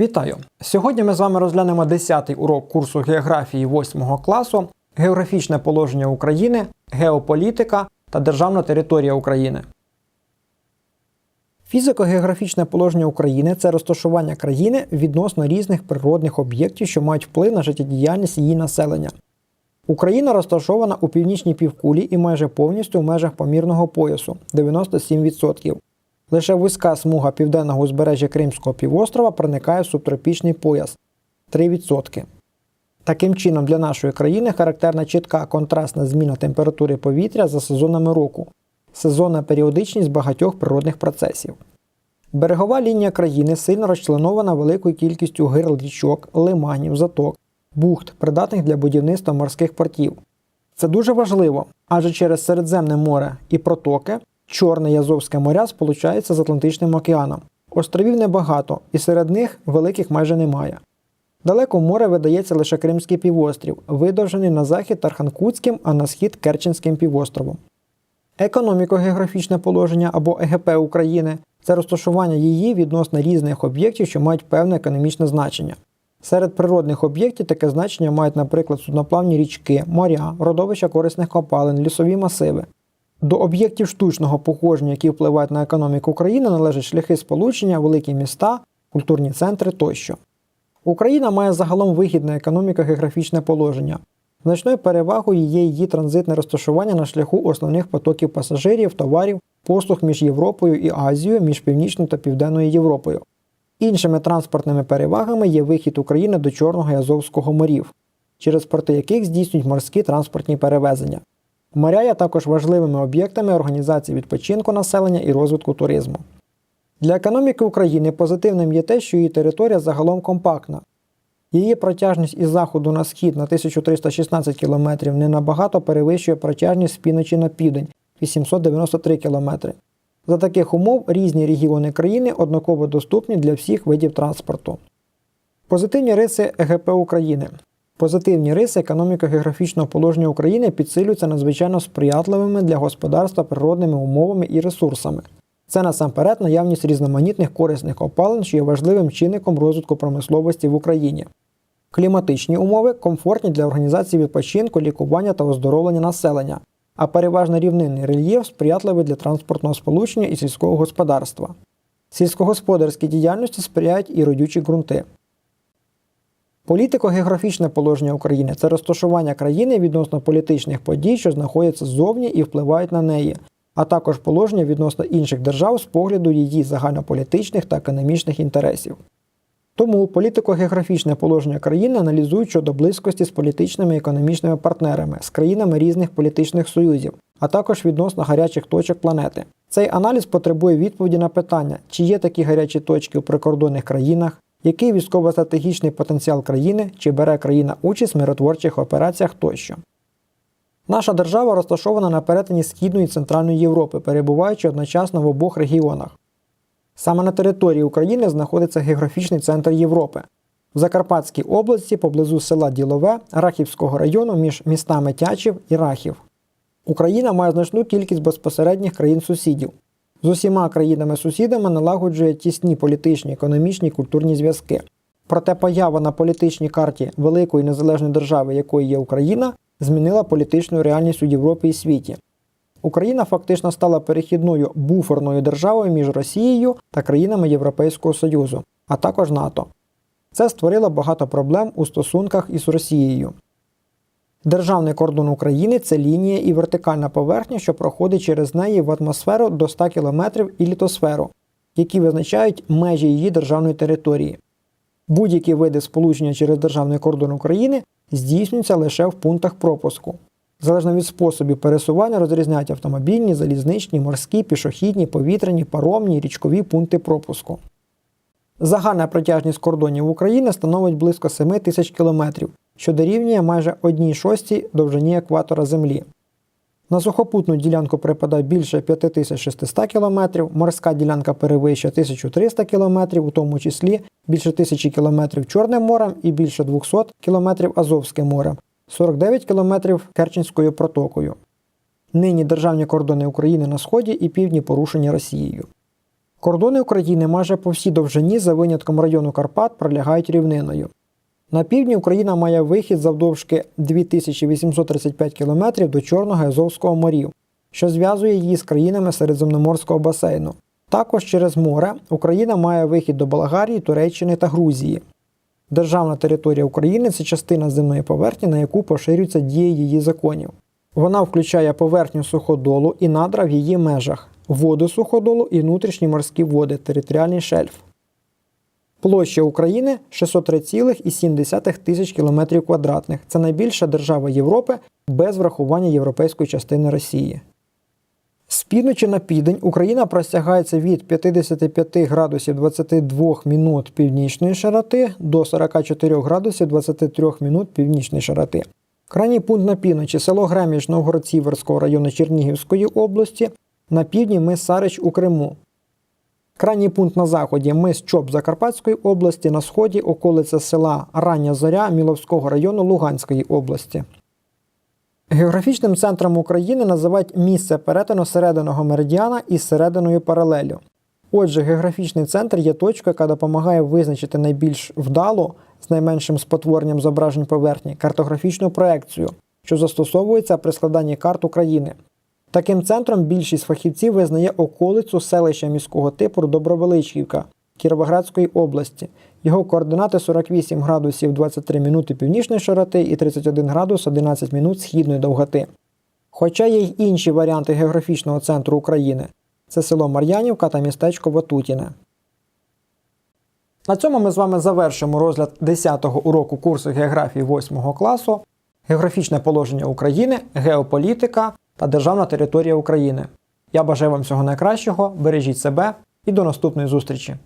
Вітаю! Сьогодні ми з вами розглянемо 10-й урок курсу географії 8 класу, географічне положення України, геополітика та державна територія України. Фізико-географічне положення України це розташування країни відносно різних природних об'єктів, що мають вплив на життєдіяльність її населення. Україна розташована у північній півкулі і майже повністю в межах помірного поясу 97%. Лише вузька смуга південного узбережжя Кримського півострова проникає в субтропічний пояс 3%. Таким чином, для нашої країни характерна чітка контрастна зміна температури повітря за сезонами року, сезонна періодичність багатьох природних процесів. Берегова лінія країни сильно розчленована великою кількістю гирл річок, лиманів, заток, бухт, придатних для будівництва морських портів. Це дуже важливо, адже через Середземне море і протоки Чорне і Азовське моря сполучаються з Атлантичним океаном. Островів небагато, і серед них великих майже немає. Далеко море видається лише Кримський півострів, видовжений на захід Тарханкутським, а на схід Керченським півостровом. Економіко-географічне положення або ЕГП України це розташування її відносно різних об'єктів, що мають певне економічне значення. Серед природних об'єктів таке значення мають, наприклад, судноплавні річки, моря, родовища корисних копалин, лісові масиви. До об'єктів штучного походження, які впливають на економіку України, належать шляхи сполучення, великі міста, культурні центри тощо. Україна має загалом вигідне економіко-географічне положення. Значною перевагою є її транзитне розташування на шляху основних потоків пасажирів, товарів, послуг між Європою і Азією, між Північною та Південною Європою. Іншими транспортними перевагами є вихід України до Чорного і Азовського морів, через порти яких здійснюють морські транспортні перевезення. Моря є також важливими об'єктами організації відпочинку населення і розвитку туризму. Для економіки України позитивним є те, що її територія загалом компактна. Її протяжність із заходу на схід на 1316 км не набагато перевищує протяжність з півночі на південь 893 км. За таких умов різні регіони країни однаково доступні для всіх видів транспорту. Позитивні риси ЕГП України. Позитивні риси економіко-географічного положення України підсилюються надзвичайно сприятливими для господарства природними умовами і ресурсами. Це насамперед наявність різноманітних корисних опалин, що є важливим чинником розвитку промисловості в Україні. Кліматичні умови комфортні для організації відпочинку, лікування та оздоровлення населення, а переважно рівнинний рельєф сприятливий для транспортного сполучення і сільського господарства. Сільськогосподарській діяльності сприяють і родючі ґрунти. Політико-географічне положення України це розташування країни відносно політичних подій, що знаходяться ззовні і впливають на неї, а також положення відносно інших держав з погляду її загальнополітичних та економічних інтересів. Тому політико-географічне положення країни аналізують щодо близькості з політичними і економічними партнерами, з країнами різних політичних союзів, а також відносно гарячих точок планети. Цей аналіз потребує відповіді на питання, чи є такі гарячі точки у прикордонних країнах, який військово-стратегічний потенціал країни, чи бере країна участь в миротворчих операціях тощо. Наша держава розташована на перетині Східної і Центральної Європи, перебуваючи одночасно в обох регіонах. Саме на території України знаходиться географічний центр Європи. В Закарпатській області поблизу села Ділове Рахівського району між містами Тячів і Рахів. Україна має значну кількість безпосередніх країн-сусідів. З усіма країнами-сусідами налагоджує тісні політичні, економічні культурні зв'язки. Проте поява на політичній карті великої незалежної держави, якою є Україна, змінила політичну реальність у Європі і світі. Україна фактично стала перехідною буферною державою між Росією та країнами Європейського Союзу, а також НАТО. Це створило багато проблем у стосунках із Росією. Державний кордон України це лінія і вертикальна поверхня, що проходить через неї в атмосферу до 100 км і літосферу, які визначають межі її державної території. Будь-які види сполучення через державний кордон України здійснюються лише в пунктах пропуску. Залежно від способів пересування розрізняють автомобільні, залізничні, морські, пішохідні, повітряні, паромні, річкові пункти пропуску. Загальна протяжність кордонів України становить близько 7 тисяч кілометрів, що дорівнює майже 1 шостій довжині екватора Землі. На сухопутну ділянку припадає більше 5600 км, морська ділянка перевищує 1300 км, у тому числі більше 1000 км Чорним морем і більше 200 км Азовським морем, 49 км Керченською протокою. Нині державні кордони України на сході і півдні порушені Росією. Кордони України майже по всій довжині, за винятком району Карпат, пролягають рівниною. На півдні Україна має вихід завдовжки 2835 км до Чорного і Азовського морів, що зв'язує її з країнами Середземноморського басейну. Також через море Україна має вихід до Болгарії, Туреччини та Грузії. Державна територія України це частина земної поверхні, на яку поширюється дія її законів. Вона включає поверхню суходолу і надра в її межах, води суходолу і внутрішні морські води, територіальний шельф. Площа України 603,7 тисяч кілометрів квадратних. Це найбільша держава Європи без врахування європейської частини Росії. З півночі на південь Україна простягається від 55 градусів 22 минут північної широти до 44 градусів 23 минут північної широти. Крайній пункт на півночі село Греміш Новгород-Сіверського району Чернігівської області, на півдні мис Сарич у Криму. Крайній пункт на заході мис Чоп Закарпатської області, на сході околиця села Рання Зоря Міловського району Луганської області. Географічним центром України називають місце перетину серединого меридіана із серединою паралелю. Отже, географічний центр є точкою, яка допомагає визначити найбільш вдало з найменшим спотворенням зображень поверхні картографічну проекцію, що застосовується при складанні карт України. Таким центром більшість фахівців визнає околицю селища міського типу Добровеличківка Кіровоградської області. Його координати 48 градусів 23 минути північної широти і 31 градус 11 минут східної довготи. Хоча є й інші варіанти географічного центру України це село Мар'янівка та містечко Ватутіне. На цьому ми з вами завершимо розгляд 10-го уроку курсу географії 8 класу, географічне положення України, геополітика та державна територія України. Я бажаю вам всього найкращого, бережіть себе і до наступної зустрічі!